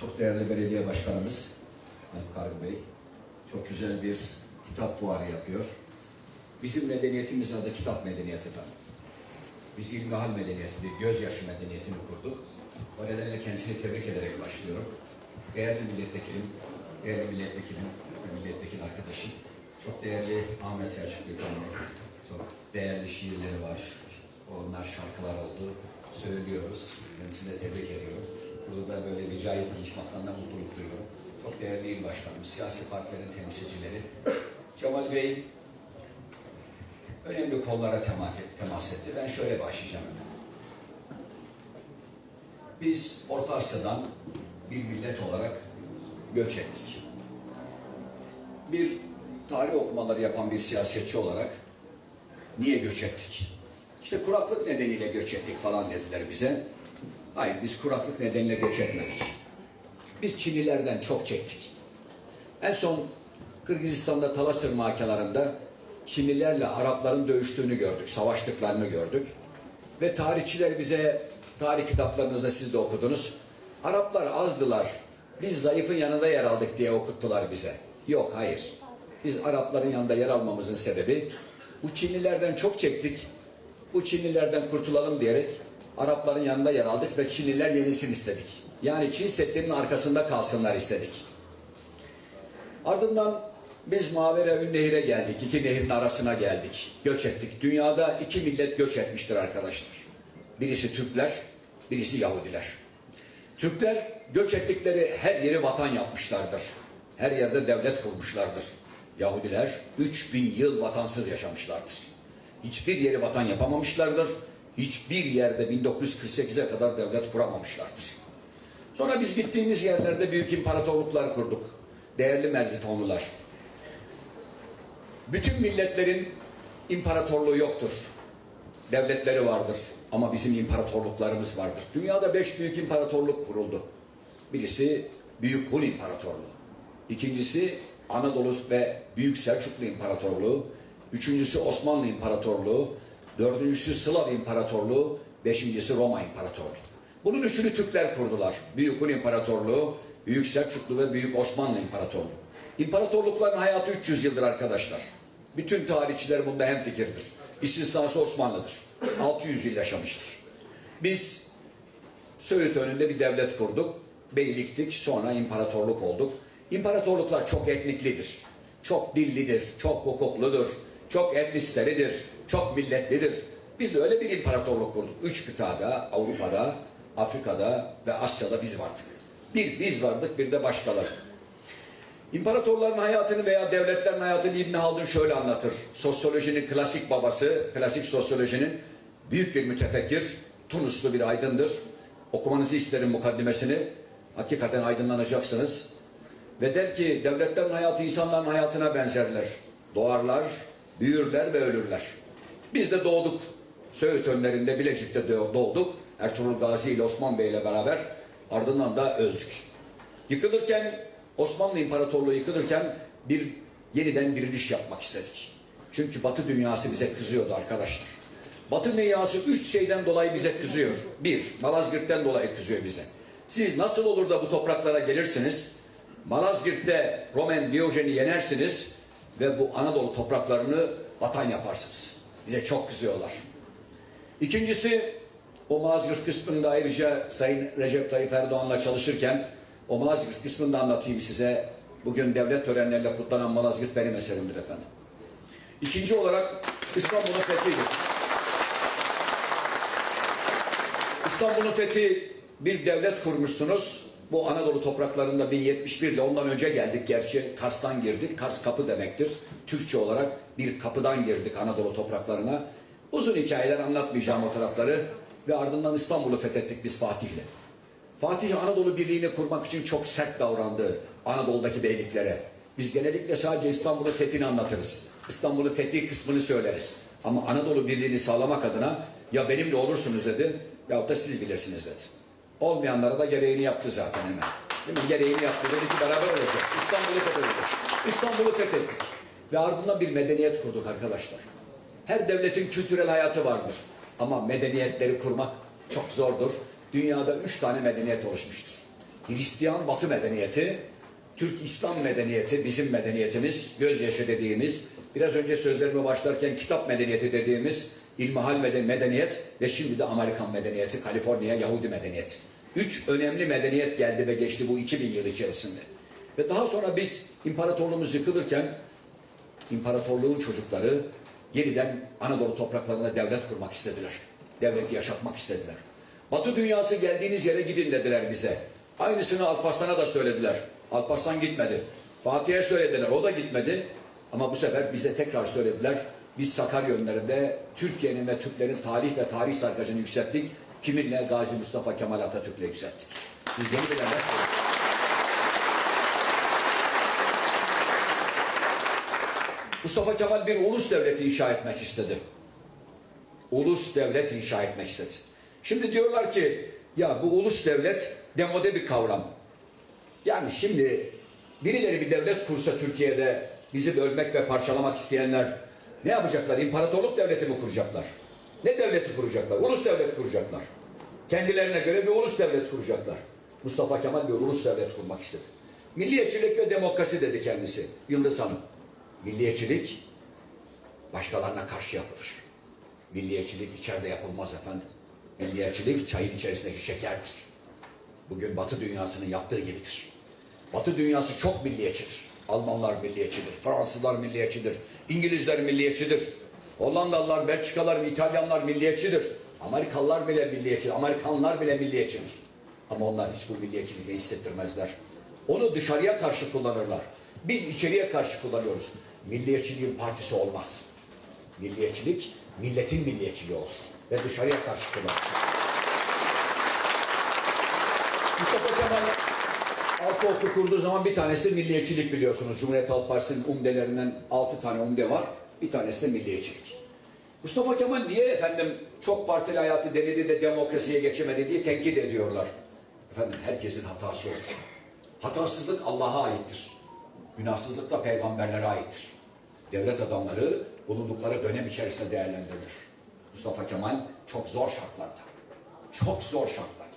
çok değerli belediye başkanımız Haluk Kargı Bey çok güzel bir kitap fuarı yapıyor. Bizim medeniyetimiz adı kitap medeniyeti efendim. Biz ilmihal medeniyetini, gözyaşı medeniyetini kurduk. O nedenle kendisini tebrik ederek başlıyorum. Değerli milletvekilim, değerli milletvekilim ve milletvekili arkadaşım, çok değerli Ahmet Selçuk Gülkanlı, çok değerli şiirleri var. Onlar şarkılar oldu, söylüyoruz. Kendisini de tebrik ediyorum. Burada da böyle cahit geçmaktan da mutluluk duyuyorum. Çok değerli il başkanım, siyasi partilerin temsilcileri. Cemal Bey önemli konulara. Temas etti. Ben şöyle başlayacağım. Biz Orta Asya'dan bir millet olarak göç ettik. Bir tarih okumaları yapan bir siyasetçi olarak niye göç ettik? İşte kuraklık nedeniyle göç ettik falan dediler bize. Hayır biz kuraklık nedeniyle göç etmedik. Biz Çinlilerden çok çektik. En son Kırgızistan'da Talas Irmağı Çinlilerle Arapların dövüştüğünü gördük, savaştıklarını gördük. Ve tarihçiler bize, tarih kitaplarınızda siz de okudunuz. Araplar azdılar, biz zayıfın yanında yer aldık diye okuttular bize. Yok, hayır. Biz Arapların yanında yer almamızın sebebi, bu Çinlilerden çok çektik, bu Çinlilerden kurtulalım diyerek Arapların yanında yer aldık ve Çinliler yenilsin istedik. Yani Çin setlerinin arkasında kalsınlar istedik. Ardından biz Mavere Ünnehir'e geldik. İki nehirin arasına geldik. Göç ettik. Dünyada iki millet göç etmiştir arkadaşlar. Birisi Türkler, birisi Yahudiler. Türkler göç ettikleri her yeri vatan yapmışlardır. Her yerde devlet kurmuşlardır. Yahudiler 3000 yıl vatansız yaşamışlardır. Hiçbir yeri vatan yapamamışlardır. Hiçbir yerde 1948'e kadar devlet kuramamışlardır. Sonra biz gittiğimiz yerlerde büyük imparatorluklar kurduk. Değerli Merzifonlular. Bütün milletlerin imparatorluğu yoktur. Devletleri vardır. Ama bizim imparatorluklarımız vardır. Dünyada beş büyük imparatorluk kuruldu. Birisi Büyük Hun İmparatorluğu. İkincisi Anadolu ve Büyük Selçuklu İmparatorluğu. Üçüncüsü Osmanlı İmparatorluğu. Dördüncüsü Slav İmparatorluğu. Beşincisi Roma İmparatorluğu. Bunun üçünü Türkler kurdular. Büyük Hun İmparatorluğu, Büyük Selçuklu ve Büyük Osmanlı İmparatorluğu. İmparatorlukların hayatı 300 yıldır arkadaşlar. Bütün tarihçiler bunda hemfikirdir. İstisnası Osmanlı'dır. 600 yıl yaşamıştır. Biz Söğüt önünde bir devlet kurduk. Beyliktik, sonra imparatorluk olduk. İmparatorluklar çok etniklidir. Çok dillidir, çok hukukludur, çok etnisteridir, çok milletlidir. Biz de öyle bir imparatorluk kurduk. Üç kıtada, Avrupa'da, Afrika'da ve Asya'da biz vardık. Bir biz vardık, bir de başkaları. İmparatorların hayatını veya devletlerin hayatını İbn Haldun şöyle anlatır. Sosyolojinin klasik babası, klasik sosyolojinin büyük bir mütefekkir, Tunuslu bir aydındır. Okumanızı isterim mukaddimesini. Hakikaten aydınlanacaksınız. Ve der ki devletlerin hayatı insanların hayatına benzerler. Doğarlar, büyürler ve ölürler. Biz de doğduk. Söğüt önlerinde Bilecik'te doğduk. Ertuğrul Gazi ile Osman Bey ile beraber ardından da öldük. Yıkılırken Osmanlı İmparatorluğu yıkılırken bir yeniden diriliş yapmak istedik. Çünkü Batı dünyası bize kızıyordu arkadaşlar. Batı dünyası üç şeyden dolayı bize kızıyor. Bir, Malazgirt'ten dolayı kızıyor bize. Siz nasıl olur da bu topraklara gelirsiniz? Malazgirt'te Roman Diyojen'i yenersiniz ve bu Anadolu topraklarını vatan yaparsınız. Bize çok kızıyorlar. İkincisi, o Malazgirt kısmında ayrıca Sayın Recep Tayyip Erdoğan'la çalışırken o Malazgirt kısmını da anlatayım size. Bugün devlet törenleriyle kutlanan Malazgirt benim eserimdir efendim. İkinci olarak İstanbul'un fethidir. İstanbul'un fethi bir devlet kurmuşsunuz. Bu Anadolu topraklarında 1071 ile ondan önce geldik gerçi. Kars'tan girdik. Kars kapı demektir. Türkçe olarak bir kapıdan girdik Anadolu topraklarına. Uzun hikayeler anlatmayacağım o tarafları. Ve ardından İstanbul'u fethettik biz Fatih'le. Fatih Anadolu Birliği'ni kurmak için çok sert davrandı Anadolu'daki beyliklere. Biz genellikle sadece İstanbul'un fethini anlatırız. İstanbul'un fethi kısmını söyleriz. Ama Anadolu Birliği'ni sağlamak adına ya benimle olursunuz dedi ya da siz bilirsiniz dedi. Olmayanlara da gereğini yaptı zaten hemen. Değil mi? Gereğini yaptı. Dedi ki beraber olacağız. İstanbul'u fethedildi. İstanbul'u fethettik. Ve ardından bir medeniyet kurduk arkadaşlar. Her devletin kültürel hayatı vardır. Ama medeniyetleri kurmak çok zordur. Dünyada üç tane medeniyet oluşmuştur. Hristiyan Batı medeniyeti, Türk İslam medeniyeti, bizim medeniyetimiz, gözyaşı dediğimiz, biraz önce sözlerime başlarken kitap medeniyeti dediğimiz ilmihal meden- medeniyet ve şimdi de Amerikan medeniyeti, Kaliforniya Yahudi medeniyeti. Üç önemli medeniyet geldi ve geçti bu 2000 yıl içerisinde. Ve daha sonra biz imparatorluğumuz yıkılırken imparatorluğun çocukları yeniden Anadolu topraklarında devlet kurmak istediler. Devleti yaşatmak istediler. Batı dünyası geldiğiniz yere gidin dediler bize. Aynısını Alparslan'a da söylediler. Alparslan gitmedi. Fatih'e söylediler. O da gitmedi. Ama bu sefer bize tekrar söylediler. Biz Sakarya önlerinde Türkiye'nin ve Türklerin tarih ve tarih sarkacını yükselttik. Kiminle? Gazi Mustafa Kemal Atatürk'le yükselttik. Devlet kurduk. Mustafa Kemal bir ulus devleti inşa etmek istedi. Ulus devlet inşa etmek istedi. Şimdi diyorlar ki ya bu ulus devlet demode bir kavram. Yani şimdi birileri bir devlet kursa Türkiye'de bizi bölmek ve parçalamak isteyenler ne yapacaklar? İmparatorluk devleti mi kuracaklar? Ne devleti kuracaklar? Ulus devlet kuracaklar. Kendilerine göre bir ulus devlet kuracaklar. Mustafa Kemal bir ulus devlet kurmak istedi. Milliyetçilik ve demokrasi dedi kendisi. Yıldız Hanım. Milliyetçilik başkalarına karşı yapılır. Milliyetçilik içeride yapılmaz efendim. Milliyetçilik çayın içerisindeki şekerdir. Bugün Batı dünyasının yaptığı gibidir. Batı dünyası çok milliyetçidir. Almanlar milliyetçidir, Fransızlar milliyetçidir, İngilizler milliyetçidir. Hollandalılar, Belçikalar, İtalyanlar milliyetçidir. Amerikalılar bile milliyetçidir, Amerikanlar bile milliyetçidir. Ama onlar hiç bu milliyetçiliği hissettirmezler. Onu dışarıya karşı kullanırlar. Biz içeriye karşı kullanıyoruz. Milliyetçiliğin partisi olmaz. Milliyetçilik, milletin milliyetçiliği olur. Ve dışarıya karşı kullanılır. Mustafa Kemal altı okul kurduğu zaman bir tanesi milliyetçilik biliyorsunuz. Cumhuriyet Halk Partisi'nin umdelerinden altı tane umde var. Bir tanesi de milliyetçilik. Mustafa Kemal niye efendim çok partili hayatı denedi de demokrasiye geçemedi diye tenkit ediyorlar. Efendim herkesin hatası olur. Hatasızlık Allah'a aittir. Günahsızlık da peygamberlere aittir. Devlet adamları bulundukları dönem içerisinde değerlendirilir. Mustafa Kemal çok zor şartlarda, çok zor şartlarda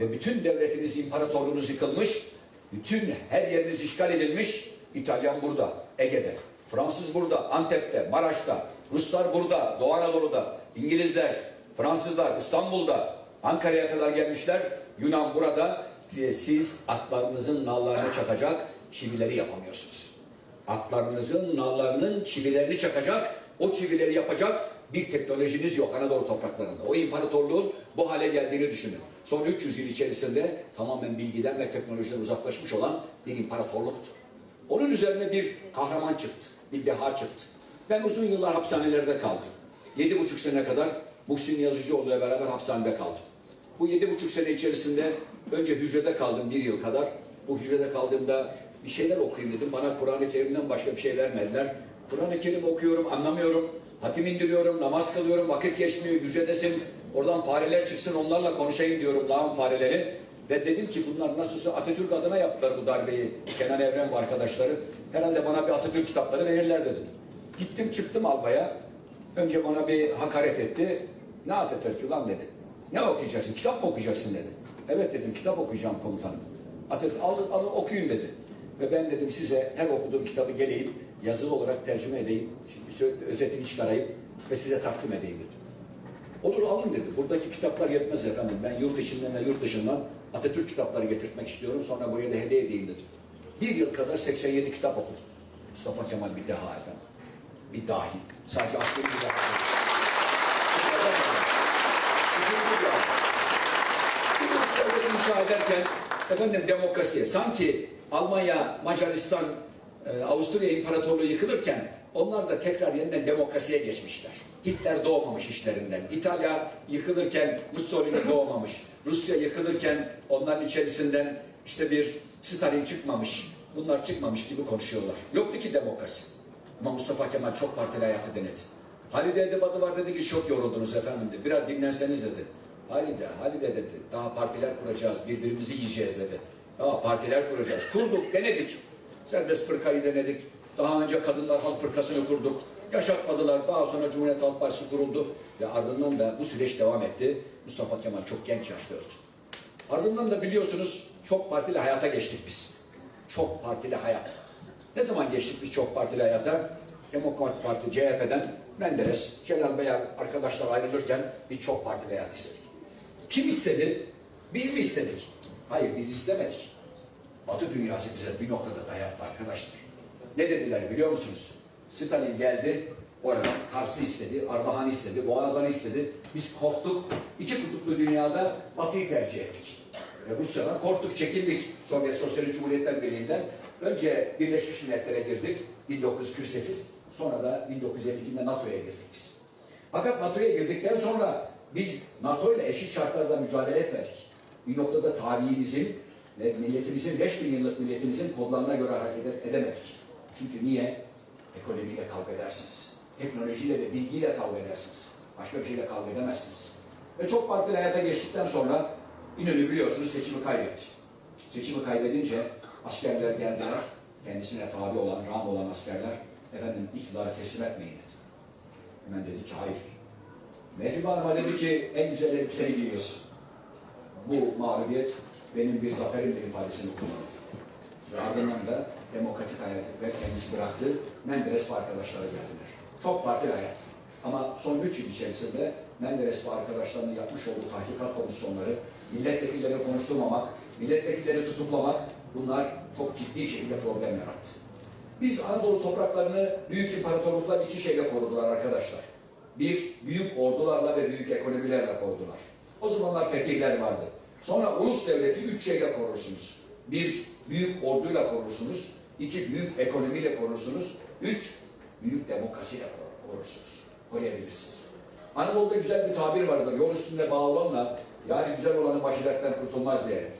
ve bütün devletiniz, imparatorluğunuz yıkılmış, bütün her yeriniz işgal edilmiş, İtalyan burada, Ege'de, Fransız burada, Antep'te, Maraş'ta, Ruslar burada, Doğu Anadolu'da, İngilizler, Fransızlar İstanbul'da, Ankara'ya kadar gelmişler, Yunan burada siz atlarınızın nallarını çakacak çivileri yapamıyorsunuz. Atlarınızın nallarının çivilerini çakacak, o çivileri yapacak bir teknolojiniz yok Anadolu topraklarında. O imparatorluğun bu hale geldiğini düşünün. Son 300 yıl içerisinde tamamen bilgiden ve teknolojiden uzaklaşmış olan bir imparatorluktu. Onun üzerine bir kahraman çıktı, bir deha çıktı. Ben uzun yıllar hapishanelerde kaldım. Yedi buçuk sene kadar Muhsin Yazıcıoğlu ile beraber hapishanede kaldım. Bu yedi buçuk sene içerisinde önce hücrede kaldım bir yıl kadar. Bu hücrede kaldığımda bir şeyler okuyayım dedim. Bana Kur'an-ı Kerim'den başka bir şey vermediler. Kur'an-ı Kerim okuyorum, anlamıyorum. Hatim indiriyorum, namaz kılıyorum, vakit geçmiyor, hücredesin. Oradan fareler çıksın, onlarla konuşayım diyorum, lağım fareleri. Ve dedim ki bunlar nasılsa Atatürk adına yaptılar bu darbeyi. Kenan Evren ve arkadaşları. Herhalde bana bir Atatürk kitapları verirler dedim. Gittim çıktım albaya. Önce bana bir hakaret etti. Ne Atatürk ulan dedi. Ne okuyacaksın? Kitap mı okuyacaksın dedi. Evet dedim kitap okuyacağım komutanım. Atatürk alın, alın okuyun dedi. Ve ben dedim size her okuduğum kitabı geleyim yazılı olarak tercüme edeyim, özetini çıkarayım ve size takdim edeyim dedim. Olur alın dedi. Buradaki kitaplar yetmez efendim. Ben yurt içinden ve yurt dışından Atatürk kitapları getirtmek istiyorum. Sonra buraya da hediye edeyim dedim. Bir yıl kadar 87 kitap okudum. Mustafa Kemal bir deha efendim. Bir dahi. Sadece askeri bir dahi. Üçüncü bir inşa ederken efendim demokrasiye sanki Almanya, Macaristan, e, Avusturya İmparatorluğu yıkılırken onlar da tekrar yeniden demokrasiye geçmişler. Hitler doğmamış işlerinden. İtalya yıkılırken Mussolini doğmamış. Rusya yıkılırken onların içerisinden işte bir Stalin çıkmamış. Bunlar çıkmamış gibi konuşuyorlar. Yoktu ki demokrasi. Ama Mustafa Kemal çok partili hayatı denedi. Halide Edebatı var dedi ki çok yoruldunuz efendim dedi. Biraz dinlenseniz dedi. Halide, Halide dedi. Daha partiler kuracağız, birbirimizi yiyeceğiz dedi. Daha partiler kuracağız. Kurduk, denedik. Serbest fırkayı denedik. Daha önce Kadınlar Halk Fırkası'nı kurduk. Yaşatmadılar. Daha sonra Cumhuriyet Halk Partisi kuruldu. Ve ardından da bu süreç devam etti. Mustafa Kemal çok genç yaşta öldü. Ardından da biliyorsunuz çok partili hayata geçtik biz. Çok partili hayat. Ne zaman geçtik biz çok partili hayata? Demokrat Parti CHP'den Menderes, Celal Beyar arkadaşlar ayrılırken biz çok partili hayat istedik. Kim istedi? Biz mi istedik? Hayır biz istemedik. Batı dünyası bize bir noktada dayattı arkadaşlar. Ne dediler biliyor musunuz? Stalin geldi, oradan Kars'ı istedi, Ardahan'ı istedi, Boğazlar'ı istedi. Biz korktuk. İki kutuplu dünyada Batı'yı tercih ettik. Rusya'dan korktuk, çekindik. Sovyet Sosyalist Cumhuriyetler Birliği'nden. Önce Birleşmiş Milletler'e girdik 1948. Sonra da 1952'de NATO'ya girdik biz. Fakat NATO'ya girdikten sonra biz NATO ile eşit şartlarda mücadele etmedik. Bir noktada tarihimizin ve milletimizin, 5000 yıllık milletimizin kodlarına göre hareket edemedik. Çünkü niye? Ekonomiyle kavga edersiniz. Teknolojiyle ve bilgiyle kavga edersiniz. Başka bir şeyle kavga edemezsiniz. Ve çok partili hayata geçtikten sonra İnönü biliyorsunuz seçimi kaybetti. Seçimi kaybedince askerler geldiler. Kendisine tabi olan, ram olan askerler efendim iktidarı teslim etmeyin dedi. Hemen dedi ki hayır. Mehdi Hanım'a dedi ki en güzel elbiseni giyiyorsun. Bu mağlubiyet benim bir zaferimdir ifadesini kullandı. Ve ardından da demokratik hayatı ve kendisi bıraktı. Menderes ve arkadaşları geldiler. Çok partili hayat. Ama son üç yıl içerisinde Menderes ve arkadaşlarının yapmış olduğu tahkikat komisyonları, milletvekillerini konuşturmamak, milletvekillerini tutuklamak bunlar çok ciddi şekilde problem yarattı. Biz Anadolu topraklarını büyük imparatorluklar iki şeyle korudular arkadaşlar. Bir, büyük ordularla ve büyük ekonomilerle korudular. O zamanlar fetihler vardı. Sonra ulus devleti üç şeyle korursunuz. Bir, büyük orduyla korursunuz. İki, büyük ekonomiyle korursunuz. Üç, büyük demokrasiyle kor- korursunuz. Koruyabilirsiniz. Anadolu'da güzel bir tabir vardır. Yol üstünde bağ olanla, yani güzel olanın başı kurtulmaz diye.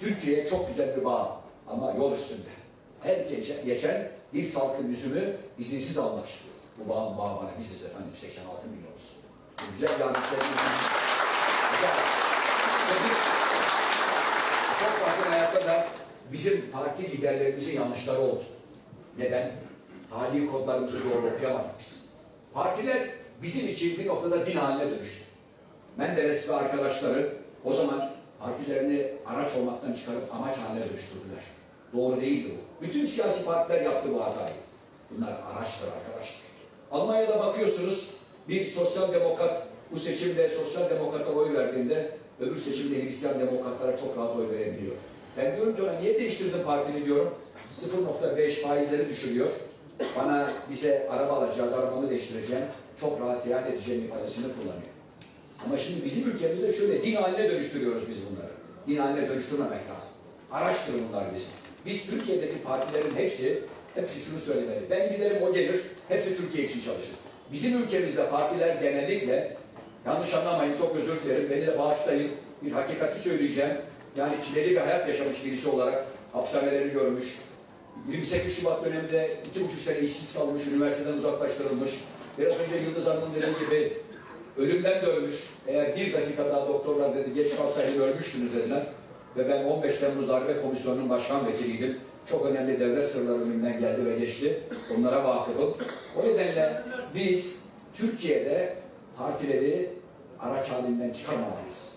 Türkiye çok güzel bir bağ ama yol üstünde. Her gece, geçen bir salkım üzümü izinsiz almak istiyor. Bu bağın bağı bana biziz efendim 86 milyonuz. Güzel hadislerimiz. Güzel. Çok fazla hayatta da bizim parti liderlerimizin yanlışları oldu. Neden? Tarihi kodlarımızı doğru okuyamadık biz. Partiler bizim için bir noktada din haline dönüştü. Menderes ve arkadaşları o zaman partilerini araç olmaktan çıkarıp amaç haline dönüştürdüler. Doğru değildi bu. Bütün siyasi partiler yaptı bu hatayı. Bunlar araçtır arkadaşlar. Almanya'da bakıyorsunuz bir sosyal demokrat bu seçimde sosyal demokratlara oy verdiğinde öbür seçimde Hristiyan demokratlara çok rahat oy verebiliyor. Ben diyorum ki ona niye değiştirdin partini diyorum. 0.5 faizleri düşürüyor. Bana bize araba alacağız, arabamı değiştireceğim. Çok rahat seyahat edeceğim ifadesini kullanıyor. Ama şimdi bizim ülkemizde şöyle din haline dönüştürüyoruz biz bunları. Din haline dönüştürmemek lazım. Araçtır bunlar biz. Biz Türkiye'deki partilerin hepsi, hepsi şunu söylemeli. Ben giderim o gelir, hepsi Türkiye için çalışır. Bizim ülkemizde partiler genellikle, yanlış anlamayın çok özür dilerim, beni de bağışlayın, bir hakikati söyleyeceğim. Yani çileli bir hayat yaşamış birisi olarak hapishaneleri görmüş. 28 Şubat döneminde iki buçuk sene işsiz kalmış, üniversiteden uzaklaştırılmış. Biraz önce Yıldız Hanım'ın dediği gibi ölümden de ölmüş. Eğer bir dakika daha doktorlar dedi geç kalsaydın ölmüştünüz dediler. Ve ben 15 Temmuz Darbe Komisyonu'nun başkan vekiliydim. Çok önemli devlet sırları önümden geldi ve geçti. Onlara vakıfım. O nedenle biz Türkiye'de partileri araç halinden çıkarmamalıyız.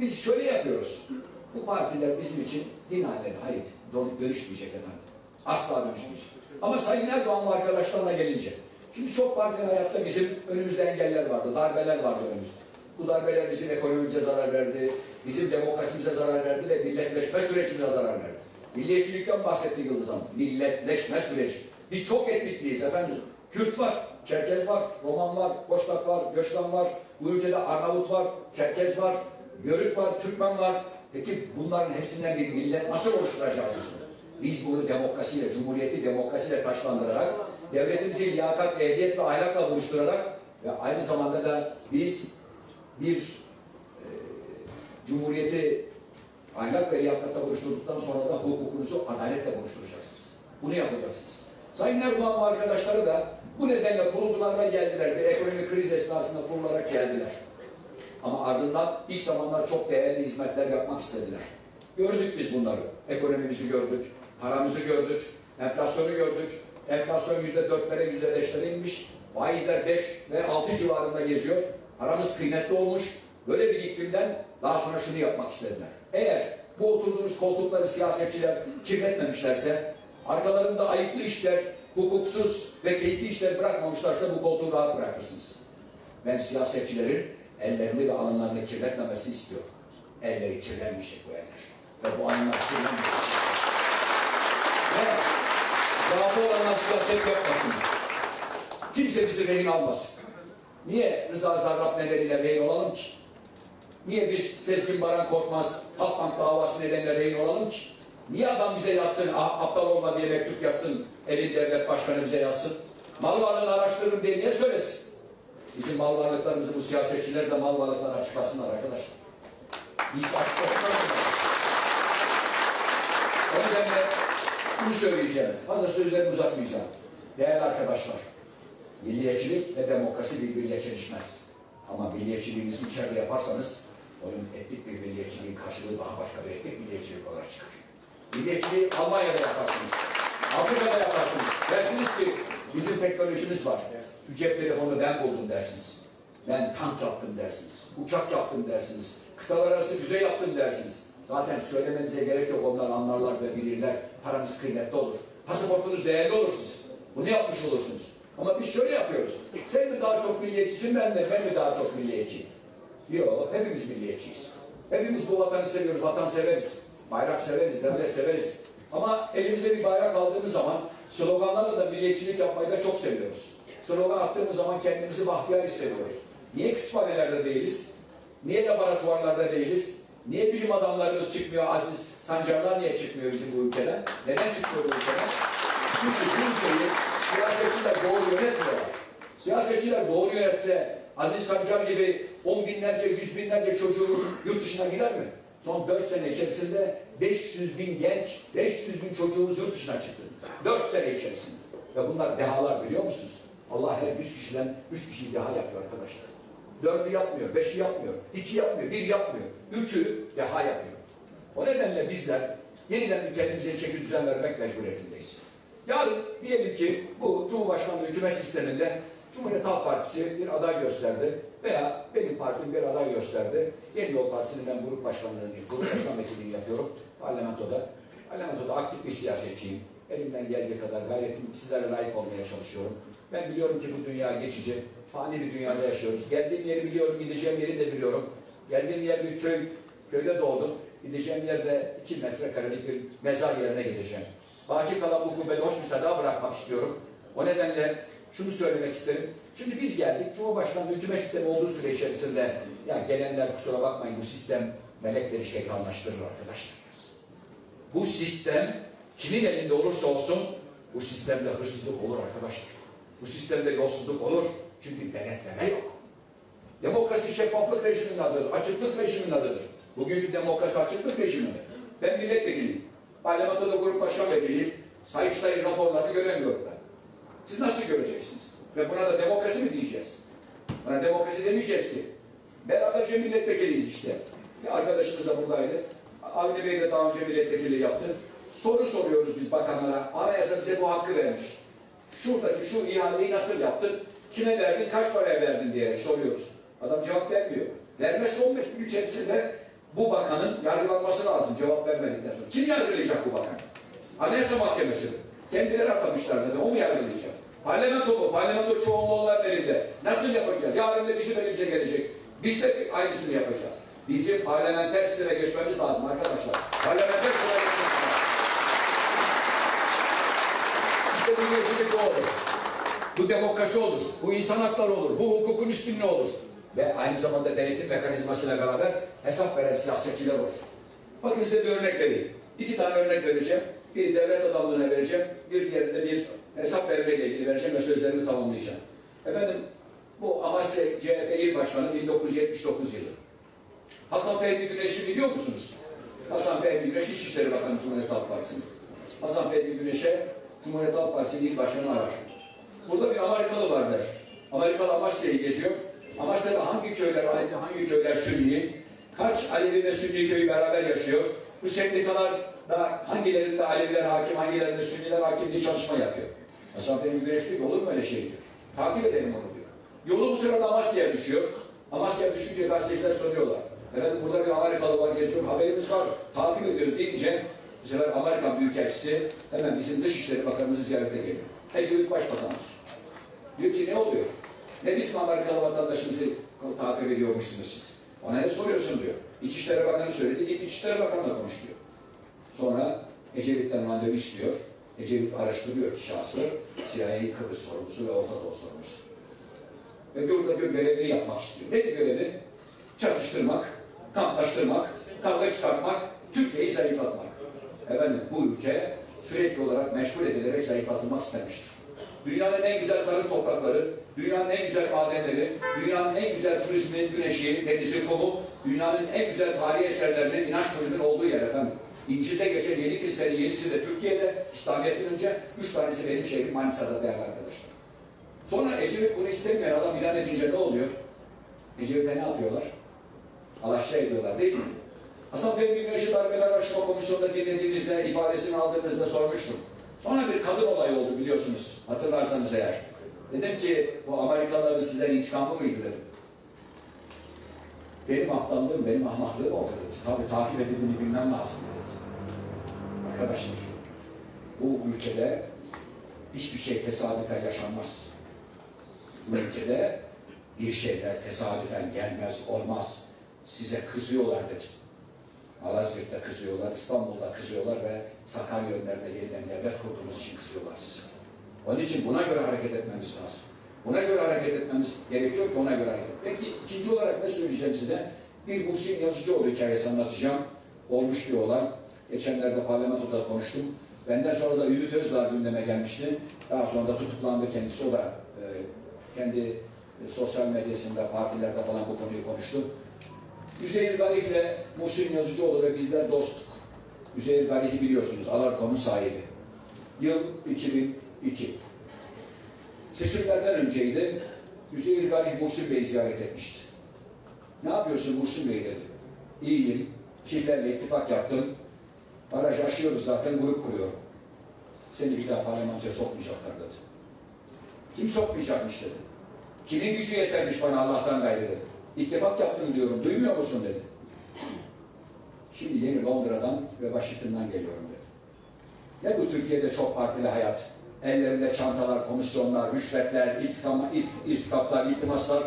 Biz şöyle yapıyoruz. Bu partiler bizim için haline hayır dön- dönüşmeyecek efendim. Asla dönüşmeyecek. Ama Sayın Erdoğan ve arkadaşlarına gelince Şimdi çok partili hayatta bizim önümüzde engeller vardı, darbeler vardı önümüzde. Bu darbeler bizim ekonomimize zarar verdi, bizim demokrasimize zarar verdi ve milletleşme sürecimize zarar verdi. Milliyetçilikten bahsetti Yıldız Hanım. Milletleşme süreci. Biz çok etnikliyiz efendim. Kürt var, Çerkez var, Roman var, Boşnak var, Göçmen var. Bu ülkede Arnavut var, Çerkez var, Yörük var, Türkmen var. Peki bunların hepsinden bir millet nasıl oluşturacağız biz? Biz bunu demokrasiyle, cumhuriyeti demokrasiyle taşlandırarak, devletimizi liyakat, ehliyet ve ahlakla buluşturarak ve aynı zamanda da biz bir e, cumhuriyeti ahlak ve liyakatla buluşturduktan sonra da hukukunuzu adaletle buluşturacaksınız. Bunu yapacaksınız. Sayın Erdoğan ve arkadaşları da bu nedenle kuruldular ve geldiler. Bir ekonomik kriz esnasında kurularak geldiler. Ama ardından ilk zamanlar çok değerli hizmetler yapmak istediler. Gördük biz bunları. Ekonomimizi gördük, paramızı gördük, enflasyonu gördük. Enflasyon yüzde dörtlere, yüzde beşlere inmiş. Faizler beş ve altı civarında geziyor. Paramız kıymetli olmuş. Böyle bir iklimden daha sonra şunu yapmak istediler. Eğer bu oturduğunuz koltukları siyasetçiler kirletmemişlerse, arkalarında ayıplı işler, hukuksuz ve keyfi işler bırakmamışlarsa bu koltuğu rahat bırakırsınız. Ben siyasetçilerin ellerini ve alınlarını kirletmemesini istiyorum. Elleri kirlenmeyecek bu eller. Ve bu alınlar kirlenmeyecek. Ve zaafı olanlar siyaset yapmasın. Kimse bizi rehin almasın. Niye Rıza Zarrab nedeniyle rehin olalım ki? Niye biz Sezgin Baran Korkmaz Halkbank davası nedeniyle rehin olalım ki? Niye adam bize yazsın, "Ah, aptal olma diye mektup yazsın, elin devlet başkanı bize yazsın? Mal varlığını araştırırım diye niye söylesin? Bizim mal varlıklarımızı bu siyasetçiler de mal varlıklarını açıklasınlar arkadaşlar. Biz açıklasınlar. O nedenle bunu söyleyeceğim. Fazla sözlerimi uzatmayacağım. Değerli arkadaşlar, milliyetçilik ve demokrasi birbiriyle çelişmez. Ama milliyetçiliğinizi içeride yaparsanız onun etnik bir milliyetçiliğin karşılığı daha başka bir etnik milliyetçilik olarak çıkar. Milliyetçiliği Almanya'da yaparsınız. Afrika'da yaparsınız. Dersiniz ki bizim teknolojimiz var. Şu cep telefonunu ben buldum dersiniz. Ben tank yaptım dersiniz. Uçak yaptım dersiniz. Kıtalar arası füze yaptım dersiniz. Zaten söylemenize gerek yok. Onlar anlarlar ve bilirler. Paranız kıymetli olur. Pasaportunuz değerli olur siz. Bunu yapmış olursunuz. Ama biz şöyle yapıyoruz. Sen mi daha çok milliyetçisin ben de ben mi daha çok milliyetçiyim? Yok, hepimiz milliyetçiyiz. Hepimiz bu vatanı seviyoruz, vatan severiz. Bayrak severiz, devlet severiz. Ama elimize bir bayrak aldığımız zaman sloganlarla da milliyetçilik yapmayı da çok seviyoruz. Slogan attığımız zaman kendimizi bahtiyar hissediyoruz. Niye kütüphanelerde değiliz? Niye laboratuvarlarda değiliz? Niye bilim adamlarımız çıkmıyor, Aziz Sancarlar niye çıkmıyor bizim bu ülkeden? Neden çıkmıyor bu ülkeden? Çünkü ülkeyi siyasetçiler doğru yönetmiyorlar. Siyasetçiler doğru yönetse Aziz Sancar gibi on binlerce, yüz binlerce çocuğumuz yurt dışına gider mi? Son dört sene içerisinde 500 bin genç, 500 bin çocuğumuz yurt dışına çıktı. Dört sene içerisinde. Ve bunlar dehalar biliyor musunuz? Allah her 100 kişiden 3 kişi deha yapıyor arkadaşlar. Dördü yapmıyor, beşi yapmıyor, iki yapmıyor, bir yapmıyor. Üçü deha yapıyor. O nedenle bizler yeniden bir kendimize çeki düzen vermek mecburiyetindeyiz. Yarın diyelim ki bu Cumhurbaşkanlığı hükümet sisteminde Cumhuriyet Halk Partisi bir aday gösterdi veya benim partim bir aday gösterdi. Yeni Yol Partisi'nin ben grup başkanlığını, grup başkan vekilliğini yapıyorum parlamentoda. Parlamentoda aktif bir siyasetçiyim. Elimden geldiği kadar gayretim sizlere layık olmaya çalışıyorum. Ben biliyorum ki bu dünya geçici. Fani bir dünyada yaşıyoruz. Geldiğim yeri biliyorum, gideceğim yeri de biliyorum. Geldiğim yer bir köy. Köyde doğdum. Gideceğim yerde iki metrekarelik bir mezar yerine gideceğim. Baki kalan bu kubbede hoş bir sada bırakmak istiyorum. O nedenle şunu söylemek isterim. Şimdi biz geldik. Cumhurbaşkanlığı hükümet sistemi olduğu süre içerisinde ya gelenler kusura bakmayın bu sistem melekleri şeytanlaştırır arkadaşlar. Bu sistem kimin elinde olursa olsun bu sistemde hırsızlık olur arkadaşlar. Bu sistemde yolsuzluk olur. Çünkü denetleme yok. Demokrasi şeffaflık rejiminin adıdır. Açıklık rejiminin adıdır. Bugünkü demokrasi açıklık rejimi mi? Ben milletvekiliyim. Parlamentoda grup başkan vekiliyim. Sayıştay'ın raporlarını göremiyorum ben. Siz nasıl göreceksiniz? Ve buna da demokrasi mi diyeceğiz? Buna demokrasi demeyeceğiz ki. Beraberce milletvekiliyiz işte. Bir arkadaşımız da buradaydı. Avni Bey de daha önce milletvekili yaptı. Soru soruyoruz biz bakanlara. Anayasa bize bu hakkı vermiş. Şuradaki şu ihaleyi nasıl yaptın? Kime verdin? Kaç paraya verdin diye soruyoruz. Adam cevap vermiyor. Vermezse 15 gün içerisinde bu bakanın yargılanması lazım cevap vermedikten sonra. Kim yargılayacak bu bakan? Anayasa Mahkemesi? Kendileri atamışlar zaten. O mu yargılayacak? Parlamento mu? Parlamento çoğunluğu onların elinde. Nasıl yapacağız? Yarın da bizim elimize gelecek. Biz de aynısını yapacağız. Bizim parlamenter sisteme geçmemiz lazım arkadaşlar. Parlamenter sisteme geçmemiz lazım. İşte bu milliyetçilik olur. Bu demokrasi olur. Bu insan hakları olur. Bu hukukun üstünlüğü olur. Ve aynı zamanda denetim mekanizmasıyla beraber hesap veren siyasetçiler olur. Bakın size bir örnek vereyim. İki tane örnek vereceğim. Bir devlet adamlığına vereceğim. Bir diğerinde bir hesap vermeyle ilgili vereceğim ve sözlerimi tamamlayacağım. Efendim bu Amasya CHP İl Başkanı 1979 yılı. Hasan Fehmi Güneş'i biliyor musunuz? Hasan Fehmi Güneş İçişleri Bakanı Cumhuriyet Halk Partisi'nin. Hasan Fehmi Güneş'e Cumhuriyet Halk Partisi'nin il başkanı arar. Burada bir Amerikalı var der. Amerikalı Amasya'yı geziyor. Amasya'da hangi köyler Alevi, hangi köyler Sünni, kaç Alevi ve Sünni köyü beraber yaşıyor. Bu sendikalar da hangilerinde Aleviler hakim, hangilerinde Sünniler hakim diye çalışma yapıyor. Hasan Fehmi Güneş diyor ki olur mu öyle şey diyor. Takip edelim onu diyor. Yolu bu sırada Amasya'ya düşüyor. Amasya'ya düşünce gazeteciler soruyorlar. Efendim burada bir Amerikalı var geziyor, haberimiz var, takip ediyoruz deyince bu sefer Amerika Büyükelçisi hemen bizim Dışişleri Bakanımızı ziyarete geliyor. Ecevit Başbakanımız. Diyor ki ne oluyor? Ne bizim Amerikalı vatandaşımızı takip ediyormuşsunuz siz? Ona ne soruyorsun diyor. İçişleri Bakanı söyledi, git İçişleri Bakanı'na konuş diyor. Sonra Ecevit'ten randevu istiyor. Ecevit araştırıyor ki şahsı CIA Kıbrıs sorumlusu ve Orta Doğu sorumlusu. Ve bir görevini yapmak istiyor. Nedir görevi? Çatıştırmak, kamplaştırmak, kavga çıkartmak, Türkiye'yi zayıflatmak. Efendim bu ülke sürekli olarak meşgul edilerek zayıflatılmak istemiştir. Dünyanın en güzel tarım toprakları, dünyanın en güzel madenleri, dünyanın en güzel turizmi, güneşi, denizi, kumu, dünyanın en güzel tarihi eserlerinin inanç turizmin olduğu yer efendim. İncil'de geçen yedi kilisenin yedisi de Türkiye'de, İslamiyet'ten önce üç tanesi benim şehrim Manisa'da değerli arkadaşlar. Sonra Ecevit bunu istemeyen adam ilan edince ne oluyor? Ecevit'e ne yapıyorlar? Alaşağı ediyorlar değil mi? Hasan Fehmi Güneş'i Darbeler Araştırma Komisyonu'nda dinlediğinizde, ifadesini aldığınızda sormuştum. Sonra bir kadın olayı oldu biliyorsunuz, hatırlarsanız eğer. Dedim ki, bu Amerikalıların sizden intikamı mıydı dedim. Benim aptallığım, benim ahmaklığım oldu dedi. Tabii takip edildiğini bilmem lazım dedi. Arkadaşlar, bu ülkede hiçbir şey tesadüfen yaşanmaz. Bu ülkede bir şeyler tesadüfen gelmez, olmaz. Size kızıyorlar dedim. Malazgirt'te kızıyorlar, İstanbul'da kızıyorlar ve Sakarya yeniden devlet kurduğunuz için kızıyorlar size. Onun için buna göre hareket etmemiz lazım. Buna göre hareket etmemiz gerekiyor ki ona göre hareket. Peki ikinci olarak ne söyleyeceğim size? Bir Muhsin Yazıcıoğlu hikayesi anlatacağım. Olmuş bir olay. Geçenlerde parlamentoda konuştum. Benden sonra da Ümit Özdağ gündeme gelmişti. Daha sonra da tutuklandı kendisi. O da e, kendi e, sosyal medyasında, partilerde falan bu konuyu konuştu. Üzeyir Garih ile Muhsin Yazıcıoğlu ve bizler dostuk. Üzeyir Garih'i biliyorsunuz, Alarko'nun sahibi. Yıl 2002. Seçimlerden önceydi. Üzeyir Garih Muhsin Bey'i ziyaret etmişti. Ne yapıyorsun Muhsin Bey dedi. İyiyim, kimlerle ittifak yaptım. Baraj aşıyoruz zaten, grup kuruyorum. Seni bir daha parlamentoya sokmayacaklar dedi. Kim sokmayacakmış dedi. Kimin gücü yetermiş bana Allah'tan gayrı dedi. İttifak yaptım diyorum, duymuyor musun dedi. Şimdi yeni Londra'dan ve Washington'dan geliyorum dedi. Ne bu Türkiye'de çok partili hayat? Ellerinde çantalar, komisyonlar, rüşvetler, iltikama, iltikaplar, iltimaslar.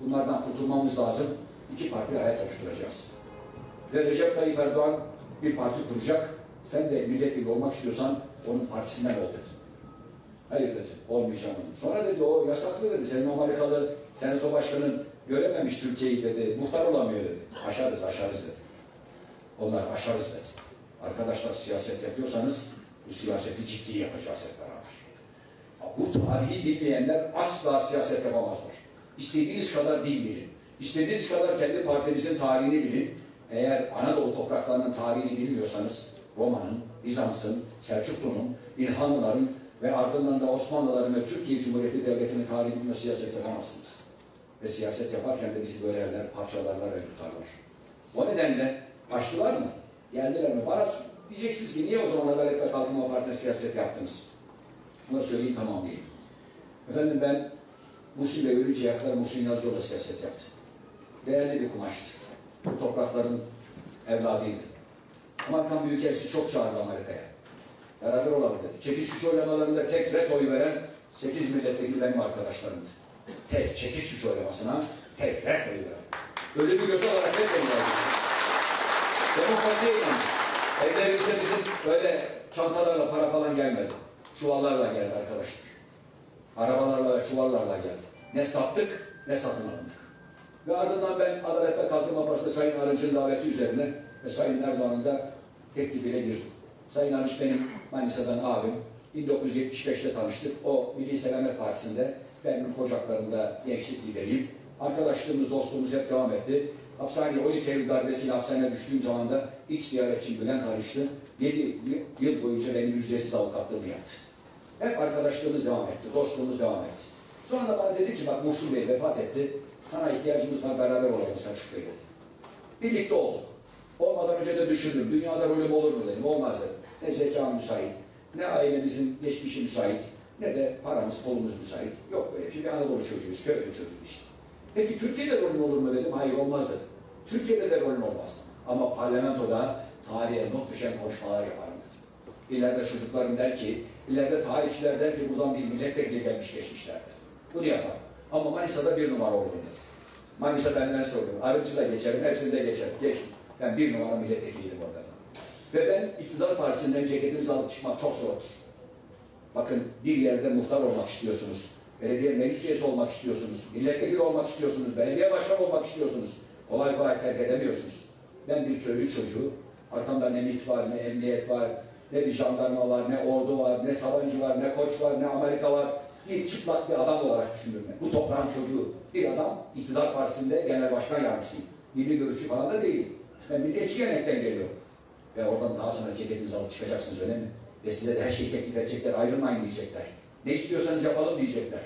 Bunlardan kurtulmamız lazım. İki partili hayat oluşturacağız. Ve Recep Tayyip Erdoğan bir parti kuracak. Sen de milletvekili olmak istiyorsan onun partisinden ol dedi. Hayır dedi, olmayacağım. Sonra dedi o yasaklı dedi. Senin Amerikalı senato başkanın görememiş Türkiye'yi dedi. Muhtar olamıyor dedi. Aşarız, aşarız dedi. Onlar aşarız dedi. Arkadaşlar siyaset yapıyorsanız bu siyaseti ciddi yapacağız hep beraber. Bu tarihi bilmeyenler asla siyaset yapamazlar. İstediğiniz kadar dil bilin. İstediğiniz kadar kendi partinizin tarihini bilin. Eğer Anadolu topraklarının tarihini bilmiyorsanız Roma'nın, Bizans'ın, Selçuklu'nun, İlhanlıların ve ardından da Osmanlıların ve Türkiye Cumhuriyeti Devleti'nin tarihini bilmiyor siyaset yapamazsınız. Ve siyaset yaparken de bizi bölerler, parçalarlar ve tutarlar. O nedenle kaçtılar mı? Geldiler mi? Bana diyeceksiniz ki niye o zaman Adalet ve Kalkınma Partisi'ne siyaset yaptınız? Buna söyleyeyim tamamlayayım. Efendim ben Bey ölünceye kadar Muhsin Yazıcıoğlu'na siyaset yaptım. Değerli bir kumaştı. Bu toprakların evladıydı. Amerikan Büyükelçisi çok çağırdı Amerika'ya. Beraber olalım dedi. Çekiç güç oylamalarında tek red oy veren 8 milletvekili benim arkadaşlarımdı. Tek çekiç güç oylamasına tek red. Öyle bir göz olarak oy verdim. Demokrasiye inandım. Evlerimize bizim böyle çantalarla para falan gelmedi. Çuvallarla geldi arkadaşlar. Arabalarla ve çuvallarla geldi. Ne sattık ne satın alındık. Ve ardından ben Adalet ve Kalkınma Partisi Sayın Arınç'ın daveti üzerine ve Sayın Erdoğan'ın da teklifiyle girdim. Sayın Arınç benim Manisa'dan abim. 1975'te tanıştık. O Milli Selamet Partisi'nde benim kocaklarında gençlik lideriyim. Arkadaşlığımız, dostluğumuz hep devam etti. Hapishaneye 12 Eylül darbesiyle hapishaneye düştüğüm zaman da ilk ziyaretçi Bülent Arınç'tı. 7 yıl boyunca benim ücretsiz avukatlığımı yaptı. Hep arkadaşlığımız devam etti, dostluğumuz devam etti. Sonra bana dedi ki bak Muhsin Bey vefat etti. Sana ihtiyacımız var beraber olalım Selçuk Bey dedi. Birlikte olduk. Olmadan önce de düşündüm. Dünyada rolüm olur mu dedim. Olmaz dedim. Ne zekam müsait, ne ailemizin geçmişi müsait, ne de paramız, kolumuz müsait. Yok böyle bir şey. Bir Anadolu çocuğuyuz, köylü çocuğuyuz işte. Peki Türkiye'de rolüm olur mu dedim. Hayır olmaz dedim. Türkiye'de de rolün olmaz. Ama parlamentoda tarihe not düşen konuşmalar yaparım dedi. İleride çocuklarım der ki, ileride tarihçiler der ki buradan bir milletvekili gelmiş geçmişlerdir. Bunu yaparım. Ama Manisa'da bir numara olurum dedi. Manisa benden sordum. Arıcı'da geçerim, hepsinde geçerim. Geçtim. Ben bir numara milletvekiliydim orada. Ve ben iktidar partisinden ceketinizi alıp çıkmak çok zordur. Bakın bir yerde muhtar olmak istiyorsunuz. Belediye meclis üyesi olmak istiyorsunuz. Milletvekili olmak istiyorsunuz. Belediye başkanı olmak istiyorsunuz. Kolay kolay terk edemiyorsunuz. Ben bir köylü çocuğu. Arkamda ne MİT var, ne emniyet var, ne bir jandarma var, ne ordu var, ne Sabancı var, ne Koç var, ne Amerika var. Bir çıplak bir adam olarak düşünürüm ben. Bu toprağın çocuğu. Bir adam iktidar partisinde genel başkan yardımcısıyım. Milli görüşçü falan da değilim. Ben milliyetçi gelenekten geliyorum. Ve oradan daha sonra ceketinizi alıp çıkacaksınız öyle mi? Ve size de her şeyi teklif edecekler, ayrılmayın diyecekler. Ne istiyorsanız yapalım diyecekler.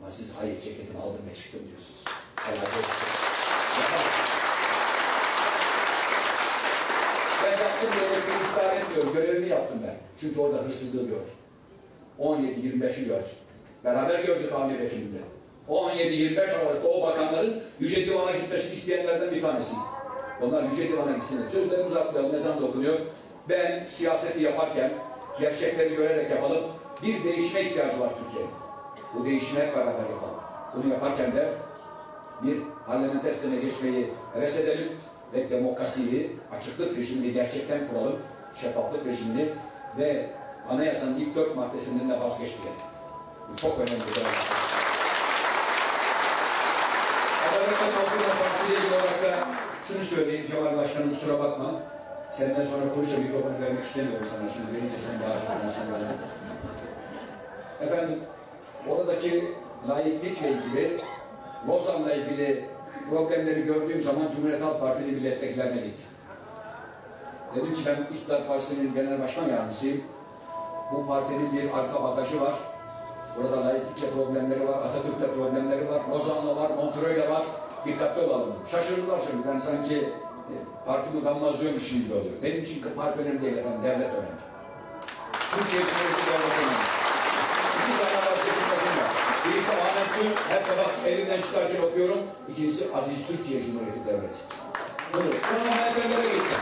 Ama siz hayır ceketimi aldım ve çıktım diyorsunuz. Allah. Ben yaptım diye iftihar etmiyorum. Görevimi yaptım ben. Çünkü orada hırsızlığı gördüm. 17-25'i gördüm. Beraber gördük Avni Vekil'inde. 17-25 Aralık'ta o bakanların Yüce Divan'a gitmesini isteyenlerden bir tanesiydi. Onlar Yüce Divan'a gitsinler. Sözlerimi uzatmayalım, ezan da okunuyor. Ben siyaseti yaparken gerçekleri görerek yapalım. Bir değişime ihtiyacı var Türkiye'nin. Bu değişimi hep beraber yapalım. Bunu yaparken de bir parlamenter sisteme geçmeyi heves edelim ve demokrasiyi, açıklık rejimini gerçekten kuralım, şeffaflık rejimini ve anayasanın ilk dört maddesinden de vazgeçmeyelim. Bu çok önemli bir şey. Adalet ve Kalkınma Partisi ilgili olarak da şunu söyleyeyim Kemal Başkanım kusura bakma. Senden sonra konuşa mikrofonu vermek istemiyorum sana. Şimdi verince sen daha çok konuşman lazım. Efendim, oradaki laiklikle ilgili, Lozan'la ilgili problemleri gördüğüm zaman Cumhuriyet Halk Partili milletvekillerine gittim. Dedim ki ben İktidar Partisi'nin genel başkan yardımcısıyım. Bu partinin bir arka bagajı var. Burada laiklikle problemleri var, Atatürk'le problemleri var, Lozan'la var, Montreux'le var. Dikkatli olalım. Şaşırdılar şimdi. Ben sanki partimi gammazlıyormuş gibi oluyor. Benim için parti önemli değil efendim, devlet önemli. Türkiye Cumhuriyeti devlet önemli. İki tane vazgeçilmezim var. Birisi Ahmet Gül, her sabah evimden çıkarken okuyorum. İkincisi Aziz Türkiye Cumhuriyeti Devleti. Bunu. Sonra MHP'lere gittim.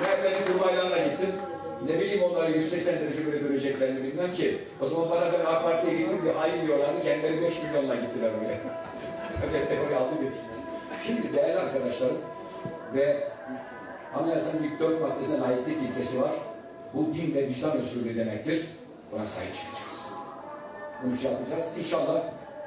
MHP'nin kurmaylarına gittim. Ne bileyim onları 180 derece böyle göreceklerini bilmem ki. O zaman bana ben AK Parti'ye gittim diye hain diyorlardı. Kendileri 5 milyonla gittiler oraya. evet, oraya aldı bir gitti. Şimdi değerli arkadaşlarım ve Anayasanın ilk dört maddesinde layıklık ilkesi var. Bu din ve vicdan özgürlüğü demektir. Buna sahip çıkacağız. Bunu şey yapacağız. İnşallah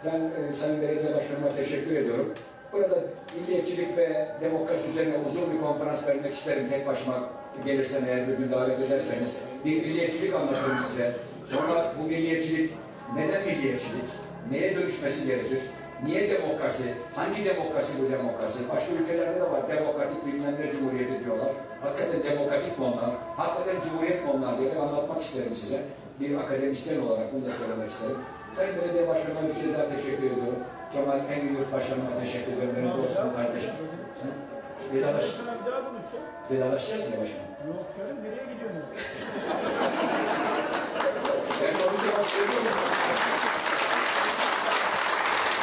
ben e, Sayın Belediye Başkanıma teşekkür ediyorum. Burada milliyetçilik ve demokrasi üzerine uzun bir konferans vermek isterim. Tek başıma gelirsem eğer bir gün davet ederseniz. Bir milliyetçilik anlatırım size. Sonra bu milliyetçilik neden milliyetçilik? Neye dönüşmesi gerekir? Niye demokrasi? Hangi demokrasi bu demokrasi? Başka ülkelerde de var. Demokratik bilmem ne cumhuriyeti diyorlar. Hakikaten demokratik mi onlar? Hakikaten cumhuriyet mi onlar diye anlatmak isterim size. Bir akademisyen olarak bunu da söylemek isterim. Sayın Belediye Başkanı'na bir kez daha teşekkür ediyorum. Kemal Engin Başkanı'na teşekkür ediyorum. Benim dostum, kardeşim. Vedalaş, Sana vedalaşacağız ya başkanım. Yok canım nereye gidiyorsun? Ben konuşuyorum.